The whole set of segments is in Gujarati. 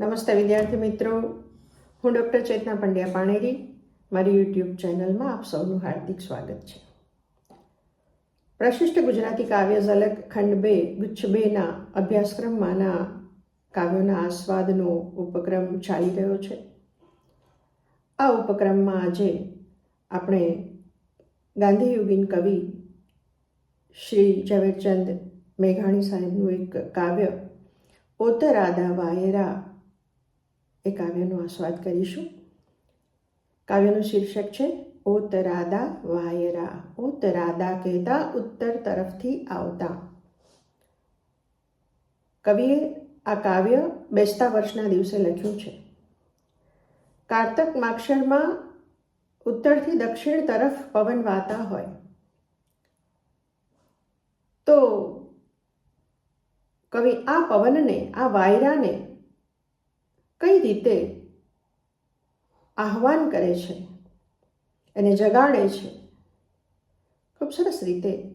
નમસ્તે વિદ્યાર્થી મિત્રો. હું ડૉક્ટર ચેતના પંડ્યા પાણેરી. મારી યુટ્યુબ ચેનલમાં આપ સૌનું હાર્દિક સ્વાગત છે. પ્રશિષ્ટ ગુજરાતી કાવ્ય ઝલક ખંડ બે ગુચ્છ બેના અભ્યાસક્રમમાંના કાવ્યોના આસ્વાદનો ઉપક્રમ ચાલી રહ્યો છે. આ ઉપક્રમમાં આજે આપણે ગાંધીયુગીન કવિ શ્રી ઝવેરચંદ મેઘાણી સાહેબનું એક કાવ્ય, ઓતરાદા વાયરા એ કાવ્યનો આસ્વાદ કરીશું. કાવ્યનું શીર્ષક છે, ઓતરાદા વાયરા, ઓતરાદા કહેતા ઉત્તર તરફથી આવતા. કવિએ આ કાવ્ય બેસતા વર્ષના દિવસે લખ્યું છે. કાર્તક માક્ષરમાં ઉત્તરથી દક્ષિણ તરફ પવન વાતા હોય. તો કવિ આ પવનને, આ વાયરાને કઈ રીતે આહવાન કરે છે એને જગાડે છે? ખૂબ સરસ રીતે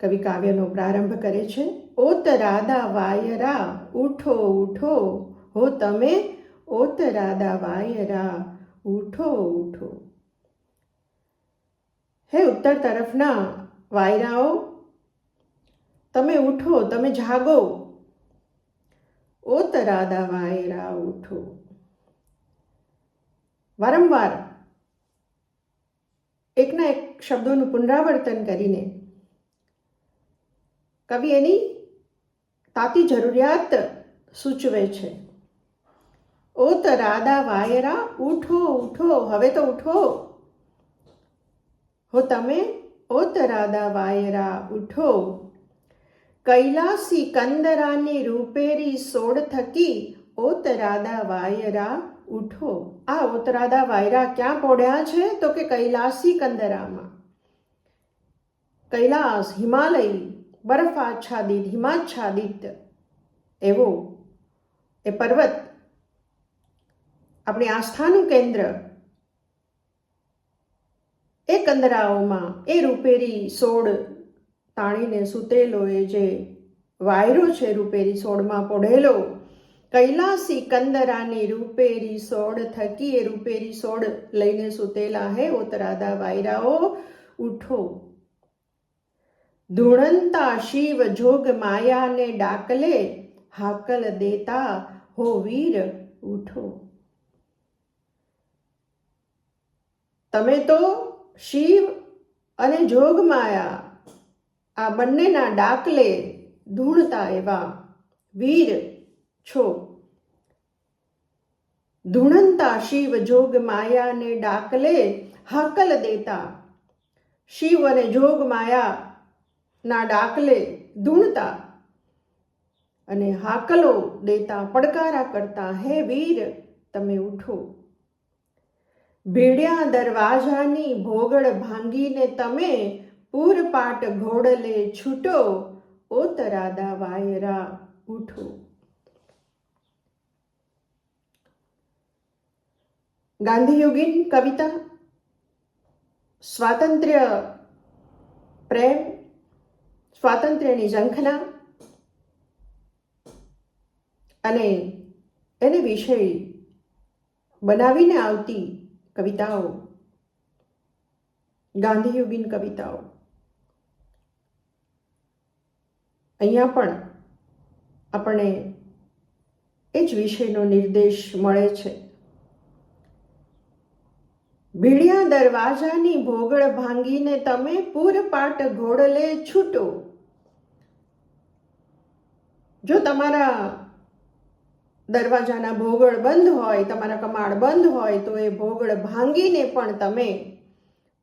કવિ કાવ્યનો પ્રારંભ કરે છે. ઓત રાધા વાયરા, ઉઠો ઉઠો. હો તમે? ઓત રાધા વાયરા, ઉઠો ઉઠો. હે ઉત્તર તરફના વાયરાઓ, તમે ઉઠો, તમે જાગો. ઓ તરાદા વાયરા ઉઠો વારંવાર એકના એક શબ્દોનું પુનરાવર્તન કરીને કવિ એની તાતી જરૂરિયાત સૂચવે છે ઓ તરાદા વાયરા ઉઠો ઉઠો હવે તો ઉઠો હો તમે ઓ તરાદા વાયરા ઉઠો કૈલાસી કંદરાની રૂપેરી સોડ થકી ઓતરાદા વાયરા ઉઠો આ ઓતરાદા વાયરા ક્યાં પોડ્યા છે તો કે કૈલાસી કંદરામાં કૈલાસ હિમાલય બરફ આચ્છાદિત હિમાચ્છાદિત એવો એ પર્વત આપણી આસ્થાનું કેન્દ્ર એ કંદરાઓમાં એ રૂપેરી સોડ તાણીને સૂતેલો એ જે વાયરો છે રૂપેરી સોળમાં પડેલો કૈલાસી કંદરાની રૂપેરી સોળ થકી એ રૂપેરી સોળ લઈને સૂતેલા હે ઉતરાદા વાયરાઓ, ઉઠો. ધૂણંતા શિવ જોગ માયાને ડાકલે, હાકલ દેતા હો વીર, ઉઠો. તમે તો શિવ અને જોગ માયા આ બંનેના ડાકલે ધૂણતા એવા વીર છો. ધૂણંતા શિવ જોગ માયાને ડાકલે હાકલ દેતા. શિવ અને જોગ માયા ના ડાકલે ધૂણતા અને હાકલો દેતા, પડકારા કરતા, હે વીર, તમે ઉઠો. ભીડ્યા દરવાજાની ભોગળ ભાંગીને તમે પૂરપાટ ઘોડલે છૂટો ઓતરાદા વાયરા ઉઠો. ગાંધીયુગીન કવિતા, સ્વાતંત્ર્ય પ્રેમ, સ્વાતંત્ર્યની ઝંખના અને એને વિષય બનાવીને આવતી કવિતાઓ, ગાંધીયુગીન કવિતાઓ. અહીંયા પણ આપણે એ જ વિષયનો નિર્દેશ મળે છે. ભીડિયા દરવાજાની ભોગળ ભાંગીને તમે પૂરપાટ ઘોડલે છૂટો. જો તમારા દરવાજાના ભોગળ બંધ હોય, તમારા કમાડ બંધ હોય, તો એ ભોગળ ભાંગીને પણ તમે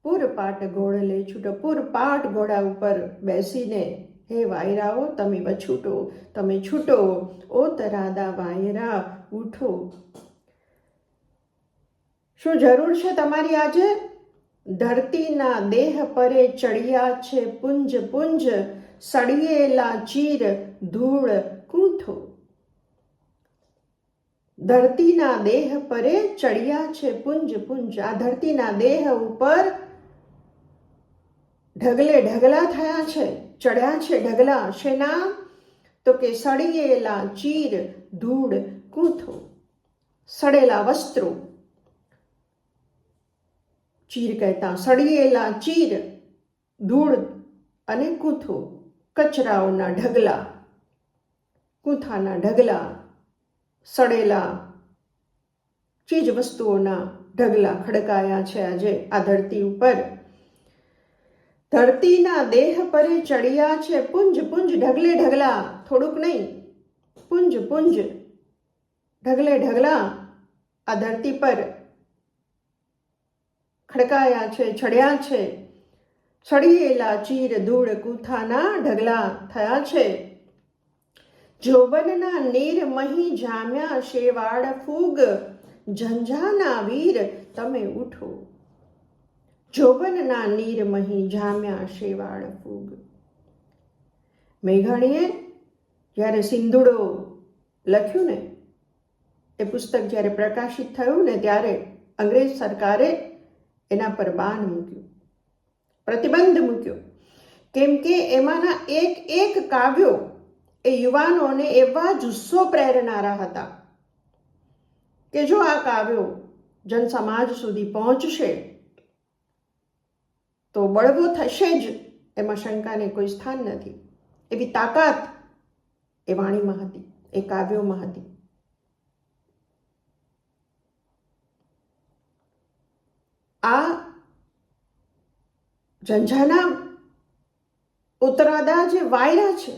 પૂરપાટ ઘોડલે છૂટો. પૂરપાટ ઘોડા ઉપર બેસીને હે વાયરાઓ, તમે બછૂટો, તમે છૂટો. ઓ તરાદા વાયરા, ઉઠો. શું જરૂર છે તમારી આજે? ધરતીના દેહ પરે ચડિયા છે પુંજ પુંજ. સળિયેલા ચીર, ધૂળ કૂંથો. ધરતીના દેહ પરે ચડિયા છે પુંજ પુંજ. આ ધરતીના દેહ ઉપર ઢગલે ઢગલા થયા છે. ચડ્યા છે ઢગલા શેના? તો કે સળિયેલા ચીર, ધૂળ, કૂથો, સડેલા વસ્ત્રો. ચીર કહેતા સળિયેલા ચીર, ધૂળ અને કૂથો, કચરાઓના ઢગલા. કૂથાના ઢગલા, સડેલા ચીજ વસ્તુઓના ઢગલા ખડકાયા છે આજે આ ધરતી ઉપર. ધરતીના દેહ પરે ચડિયા છે, પુંજ પુંજ, ઢગલે ઢગલા. થોડુંક નહીં. પુંજ પુંજ, ઢગલે ઢગલા આ ધરતી પર ખડકાયા છે, ચડ્યા છે. સળિયેલા ચીર, ધૂળ, કૂથાના ઢગલા થયા છે. જોબનના નીર મહી જામ્યા શેવાળ ફૂગ. ઝંઝાના વીર, તમે ઉઠો. જોબનના નીર મહી જામ્યા શેવાળ ફૂગ. મેઘાણીએ જ્યારે સિંધુડો લખ્યું ને, એ પુસ્તક જ્યારે પ્રકાશિત થયું ને ત્યારે અંગ્રેજ સરકારે એના પર બાન મૂક્યું, પ્રતિબંધ મૂક્યો. કેમ કે એમાંના એક એક કાવ્યો એ યુવાનોને એવા જુસ્સો પ્રેરનારા હતા કે જો આ કાવ્યો જનસમાજ સુધી પહોંચશે તો બળવો થશે જ એમાં શંકાને કોઈ સ્થાન નથી. એવી તાકાત એ વાણીમાં હતી, એ કાવ્યોમાં હતી. આ ઝંઝાના ઉતરાદા જે વાયરા છે,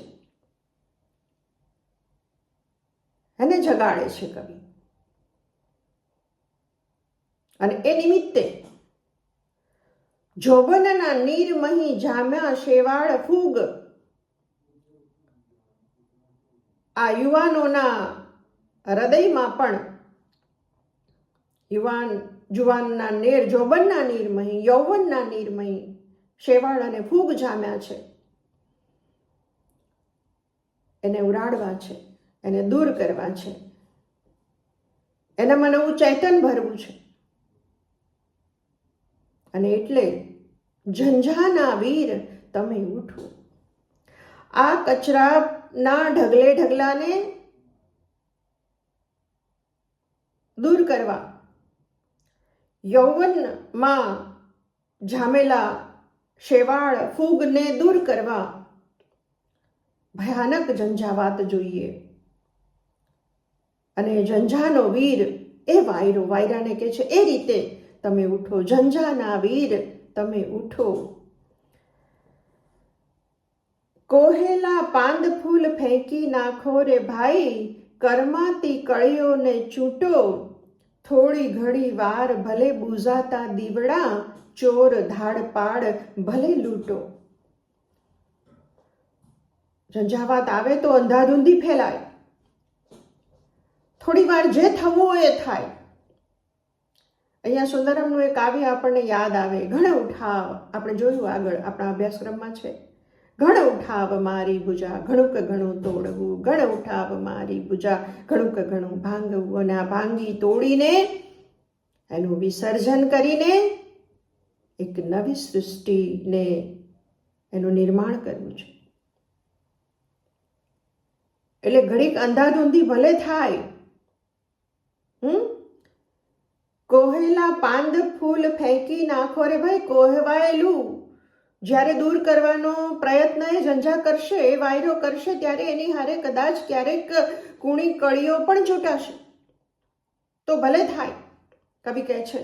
એને જગાડે છે કવિ. અને એ નિમિત્તે જોબનના નીરમહી જામ્યા શેવાળ ફૂગ. આ યુવાનોના હૃદયમાં પણ યુવાન, જુવાનના નેર, જોબનના નીરમહી, યૌવનના નીરમહી શેવાળ અને ફૂગ જામ્યા છે. એને ઉરાડવા છે, એને દૂર કરવા છે. એનામાં નવું ચેતન ભરવું છે. અને એટલે ઝંઝાના વીર, તમે ઉઠો. આ કચરાના ઢગલે ઢગલાને દૂર કરવા. યૌવનમાં જામેલા શેવાળ ફૂગને દૂર કરવા. ભયાનક ઝંઝાવાત જોઈએ. અને ઝંઝાનો વીર એ વાયરો, વાયરાને કે છે, એ રીતે તમે ઉઠો. ઝંઝાના વીર તમે ઉઠો. કોહેલા પાંદ ફૂલ ફેંકી નાખો રે ભાઈ, કરમાતી કળીઓને ચૂંટો. થોડી ઘડી વાર ભલે બુઝાતા દીવડા, ચોર ધાડ પાડ ભલે લૂંટો. ઝંઝાવાત આવે તો અંધાધૂંધી ફેલાય. થોડી વાર જે થવું હોય એ થાય. અહીંયા સુંદરમનું એક કાવ્ય આપણને યાદ આવે. ઘણ ઉઠાવ. આપણે જોયું આગળ, આપણા અભ્યાસક્રમમાં છે. ઘણ ઉઠાવ મારી ભુજા, ઘણુંક ઘણું તોડવું. ઘણ ઉઠાવ મારી ભુજા ઘણું કે ઘણું ભાંગવું. અને આ ભાંગી તોડીને એનું વિસર્જન કરીને એક નવી સૃષ્ટિને એનું નિર્માણ કરવું છે. એટલે ઘડીક અંધાધૂંધી ભલે થાય, હમ કોહેલા પાંદ ફૂલ ફેંકી નાખો રે ભાઈ, કોહવાયેલું. જ્યારે દૂર કરવાનો પ્રયત્ન એ ઝંઝા કરશે, એ વાયરો કરશે, ત્યારે એની હારે કદાચ ક્યારેક કુણી કળીઓ પણ ચૂંટાશે તો ભલે થાય, કવિ કહે છે.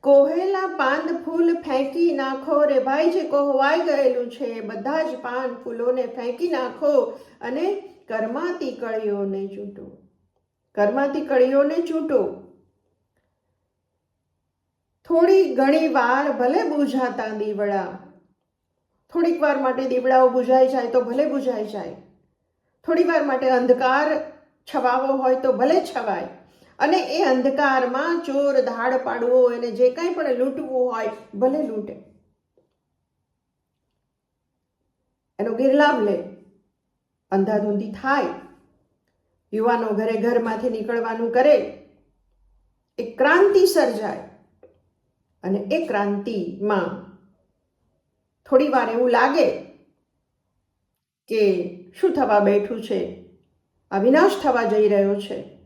કોહેલા પાંદ ફૂલ ફેંકી નાખો રે ભાઈ, જે કોહવાઈ ગયેલું છે, બધા જ પાન ફૂલોને ફેંકી નાખો અને કર્માતી કળીઓને ચૂંટો. કર્માતી કળીઓને ચૂંટો. થોડી ઘણી વાર ભલે બુઝાતા દીવડા. થોડીક વાર માટે દીવડાઓ બુઝાઈ જાય તો ભલે બુઝાઈ જાય. થોડી વાર માટે અંધકાર છવાવો હોય તો ભલે છવાય. અને એ અંધકારમાં ચોર ધાડ પાડવો એને જે કાંઈ પણ લૂંટવું હોય ભલે લૂંટે. એનો ગેરલાભ લે. અંધાધૂંધી થાય. યુવાનો ઘરે ઘરમાંથી નીકળવાનું કરે. એક ક્રાંતિ સર્જાય. અને એ ક્રાંતિમાં થોડી વાર એવું લાગે કે શું થવા બેઠું છે, આ વિનાશ થવા જઈ રહ્યો છે.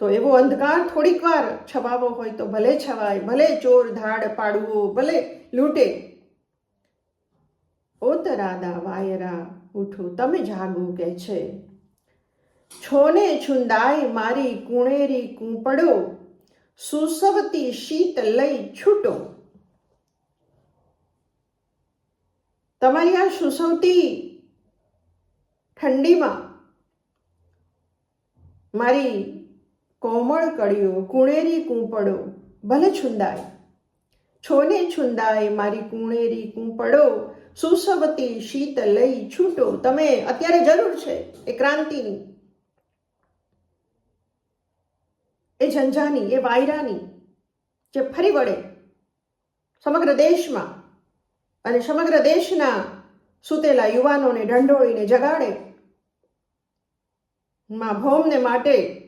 તો એવો અંધકાર થોડીક વાર છવાવો હોય તો ભલે છવાય, ભલે ચોર ધાડ પાડવો, ભલે લૂંટે. ઓતરાદા વાયરા, ઉઠો, તમે જાગો કે છે? છોને છુંદાય મારી કુણેરી કૂંપડો સુસવતી શીત લઈ છૂટો. તમારી આ સુસવતી ઠંડીમાં મારી કોમળ કળીઓ, કુણેરી કૂંપડો ભલે છુંદાય, છોને છુંદાય મારી કુણેરી કૂંપડો સુસવતી શીત લઈ છૂટો. તમે અત્યારે જરૂર છે, એ ક્રાંતિની. એ ઝંઝાની, એ વાયરાની જે ફરી વળે સમગ્ર દેશમાં અને સમગ્ર દેશના સૂતેલા યુવાનોને ઢંઢોળીને જગાડે, માં ભોમને માટે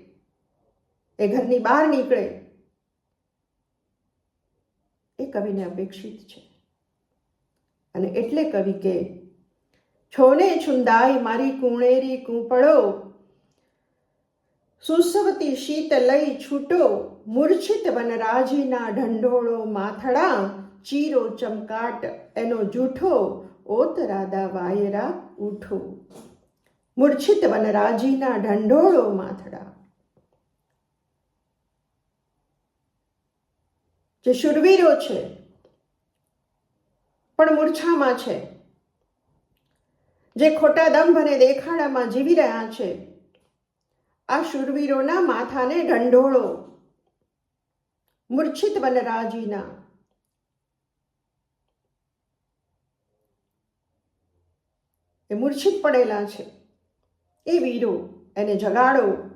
એ ઘરની બહાર નીકળે. એ કવિને અપેક્ષિત છે. અને એટલે કવિ કે, છોને છુંદાય મારી કુણેરી કૂંપળો સુસવતી શીત લઈ છૂટો, મૂર્છિત વનરાજીના ઢંઢોળો માથડા, ચીરો ચમકાટ, એનો જૂઠો ઓત રાદા વાયરા ઉઠો. મૂર્છિત વનરાજીના ઢંઢોળો માથડા. જે શુરવીરો છે, પણ મૂર્છામાં છે. જે ખોટા દંભ અને દેખાડામાં જીવી રહ્યા છે આ શુરવીરોના માથાને ઢંઢોળો. મૂર્છિત વનરાજીના. એ મૂર્છિત પડેલા છે. એ વીરો, એને જગાડો.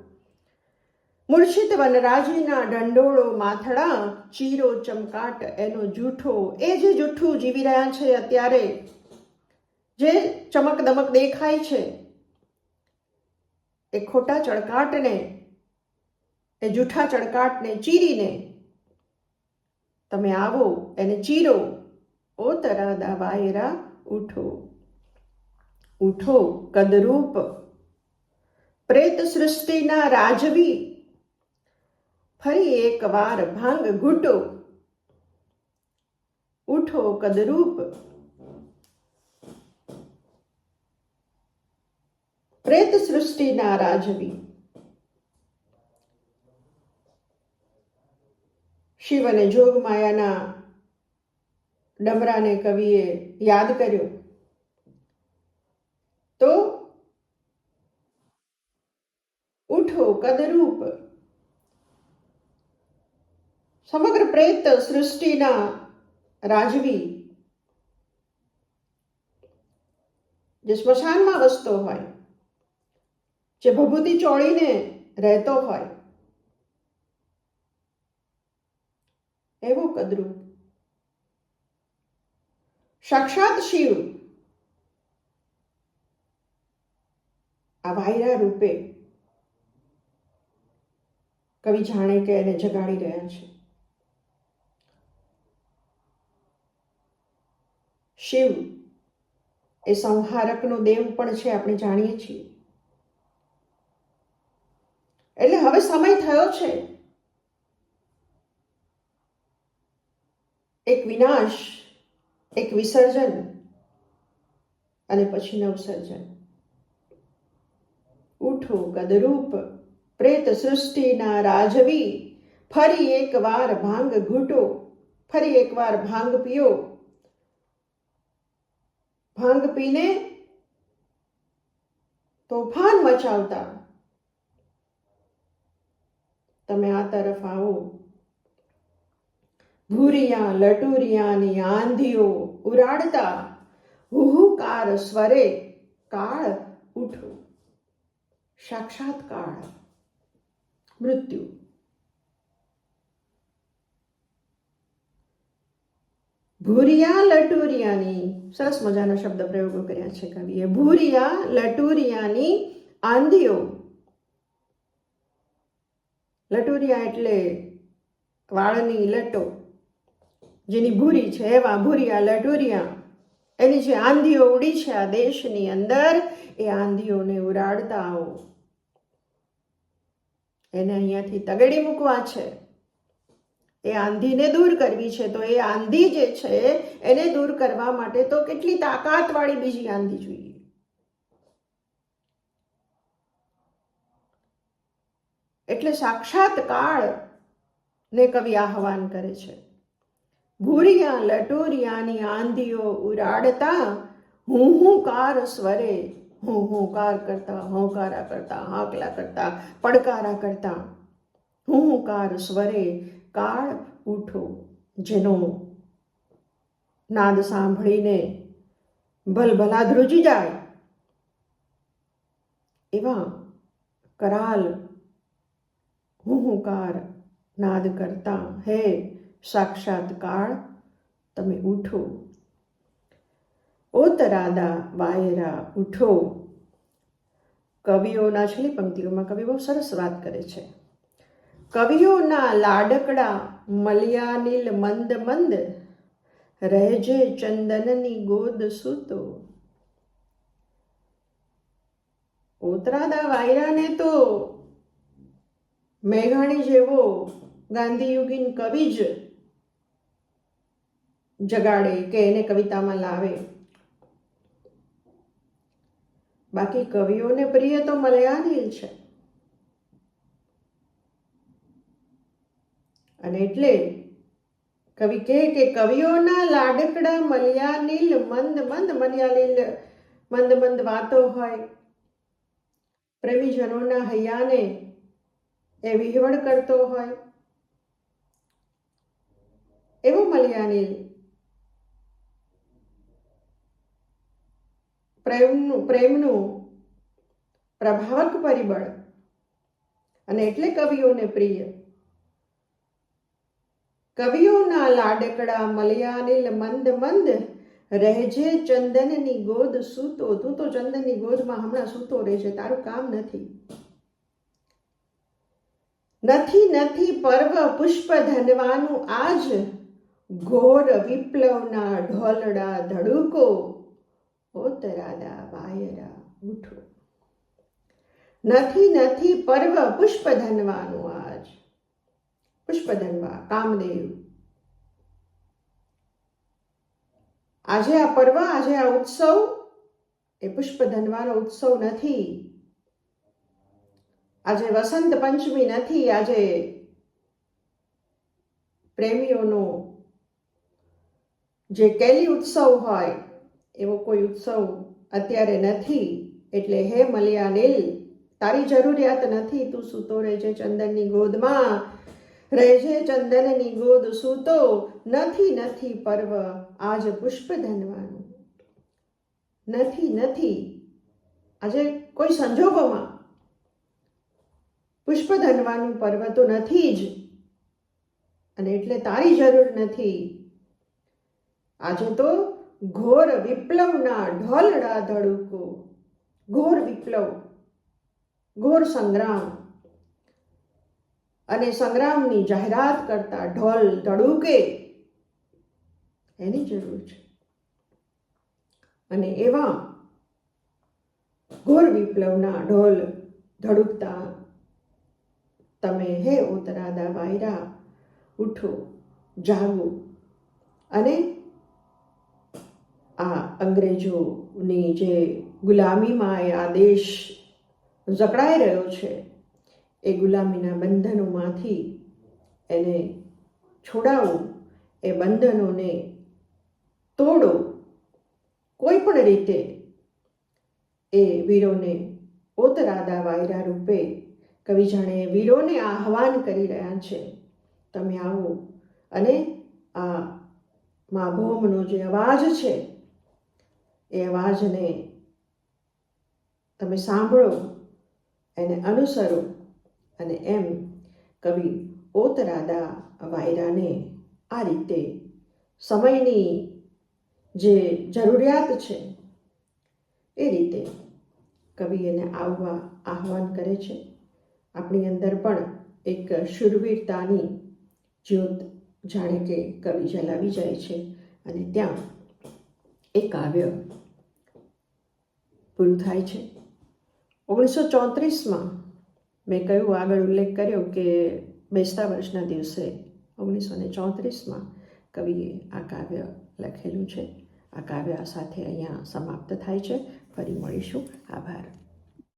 મૂર્છિત વનરાજીના ઢંઢોળો, માથડા, ચીરો, ચમકાટ, એનો જૂઠો. એ જે જૂઠું જીવી રહ્યા છે અત્યારે, જે ચમક દમક દેખાય છે એ ખોટા ચડકાટને એ જૂઠા ચડકાટને ચીરીને તમે આવો, એને ચીરો. ઓ તરાદા વાયરા, ઉઠો. ઉઠો, કદરૂપ. પ્રેત સૃષ્ટિના રાજવી. ફરી એકવાર ભાંગ ઘૂંટો. ઉઠો, કદરૂપ પ્રેત સૃષ્ટિના રાજવી શિવ અને જોગમાયાના ડમરાને કવિએ યાદ કર્યો તો ઉઠો કદરૂપ સમગ્ર પ્રેત સૃષ્ટિના રાજવી જે સ્મશાનમાં વસતો હોય જે ભભૂતિ ચોળીને રહેતો હોય. એવો કદરૂપ. સાક્ષાત શિવ. આ વાયરા રૂપે કવિ જાણે કે એને જગાડી રહ્યા છે. શિવ એ સંહારકનો દેવ પણ છે, આપણે જાણીએ છીએ એટલે હવે સમય થયો છે. એક વિનાશ, એક વિસર્જન અને પછી નવસર્જન. ઉઠો કદરૂપ પ્રેત સૃષ્ટિના રાજવી, ફરી એકવાર ભાંગ ઘૂંટો, ફરી એકવાર ભાંગ પીઓ. ભાંગ પીને તોફાન મચાવતા તમે આ તરફ આવો. ભૂરિયા લટુરિયાની આંધીઓ ઉરાડતા હુહુકાર સ્વરે કાળ ઉઠો સાક્ષાત કાળ મૃત્યુ. ભૂરિયા લટુરિયાની સરસ મજાના શબ્દ પ્રયોગો કર્યા છે કવિએ. ભૂરિયા લટુરિયાની આંધીઓ લટુરિયા એટલે વાળની લટો, જેની ભૂરી છે, એવા ભૂરિયા લટુરિયા. એની જે આંધીઓ ઉડી છે આ દેશની અંદર, એ આંધીઓને ઉરાડતા આવો એને અહીંયાથી તગેડી મૂકવા છે. એ આંધીને દૂર કરવી છે. તો એ આંધી જે છે, એને દૂર કરવા માટે તો કેટલી તાકાતવાળી બીજી આંધી જોઈએ. એટલે સાક્ષાત કાળ ને કવિ આહવાન કરે છે. ભૂરિયા લટોરિયાની આંધીઓ ઉરાડતા, હું હું કાર સ્વરે, હું હું કાર કરતા, હોંકારા કરતા, હાકલા કરતા, પડકારા કરતા, હું હું કાર સ્વરે કાળ ઉઠો, જેનો નાદ સાંભળીને ભલભલા ધ્રુજી જાય, એવા કરાલ હુંકાર નાદ કરતા, હે સાક્ષાત કાળ, તમે ઉઠો. ઓ તરાદા વાયરા ઉઠો. કવિઓના છેલ્લી પંક્તિઓમાં કવિ બહુ સરસ વાત કરે છે. કવિઓના લાડકડા મલિયાનીલ મંદ મંદ, રહેજે ચંદનની ગોદ સૂતો. ઓતરાદા વાયરાને તો મેઘાણી જેવો ગાંધીયુગીન કવિ જ જગાડે કે એને કવિતામાં લાવે. બાકી કવિઓને પ્રિય તો મલયાલીલ છે. અને એટલે કવિ કહે કે કવિઓના લાડકડા મલયાનીલ મંદ મંદ મલયાલીલ, મંદ મંદ વાતો હોય. પ્રેમીજનોના હૈયાને એ વિહવળ કરતો હોય. એવો મલયાનીલ પ્રેમનું પ્રેમનું પ્રભાવક પરિબળ અને એટલે કવિઓને પ્રિય. કવિઓના લાડકડા મલયાનિલ મંદ મંદ રહેજે ચંદનની ગોદ સૂતો. તું તો ચંદનની ગોદમાં હમણાં સૂતો રહેજે. તારું કામ નથી. નથી નથી, પર્વ પુષ્પ ધનવાનું આજ. ઘોર વિપ્લવના ઢોલડા ધડુકો. ઓતરાદા વાયરા ઉઠો. નથી નથી, પર્વ પુષ્પ ધનવાનું આજ. પુષ્પ ધનવા, કામદેવ. આજે આ પર્વ, આજે આ ઉત્સવ એ પુષ્પ ધનવાનો ઉત્સવ નથી. આજે વસંત પંચમી નથી, આજે પ્રેમીઓનો જે કેલી ઉત્સવ હોય, એવો કોઈ ઉત્સવ અત્યારે નથી. એટલે હે મલિયાનેલ તારી જરૂરિયાત નથી, તું સૂતો રહેજે ચંદનની ગોદમાં. રહેજે ચંદનની ગોદ સૂતો. નથી નથી પર્વ આજ પુષ્પ ધનવાનું. નથી નથી. આજે કોઈ સંજોગોમાં પુષ્પ ધનવાનું પર્વ તો નથી જ. અને એટલે તારી જરૂર નથી. આજે તો ઘોર વિપ્લવના ઢોલડા ધડુકો. ઘોર વિપ્લવ. ઘોર સંગ્રામ. અને સંગ્રામની જાહેરાત કરતા ઢોલ ધડુકે. એની જરૂર છે. અને એવા ઘોર વિપ્લવના ઢોલ ધડુકતા તમે હે ઉતરાદા વાયરા, ઉઠો, જાગો. અને આ અંગ્રેજોની જે ગુલામીમાં એ આદેશ દેશ જકડાઈ રહ્યો છે, એ ગુલામીના બંધનોમાંથી એને છોડાવો, એ બંધનોને તોડો. કોઈ પણ રીતે એ વીરોને ઓતરાદા વાયરા રૂપે કવિ જાણે વીરોને આહવાન કરી રહ્યા છે. તમે આવો અને આ મા ભૌમનો જે અવાજ છે, એ અવાજને તમે સાંભળો, એને અનુસરો અને એમ કવિ ઓતરાદા વાયરાને આ રીતે સમયની જે જરૂરિયાત છે, એ રીતે કવિ એને આવવા આહવાન કરે છે. આપણી અંદર પણ એક શુરવીરતાની જ્યોત જાણે કે કવિ જલાવી જાય છે. અને ત્યાં એ કાવ્ય પૂરું થાય છે. ઓગણીસો ચોત્રીસમાં મેં કહ્યું, આગળ ઉલ્લેખ કર્યો કે બેસતા વર્ષના દિવસે ઓગણીસો ને ચોત્રીસમાં કવિએ આ કાવ્ય લખેલું છે. આ કાવ્ય સાથે અહીંયા સમાપ્ત થાય છે. ફરી મળીશું. આભાર.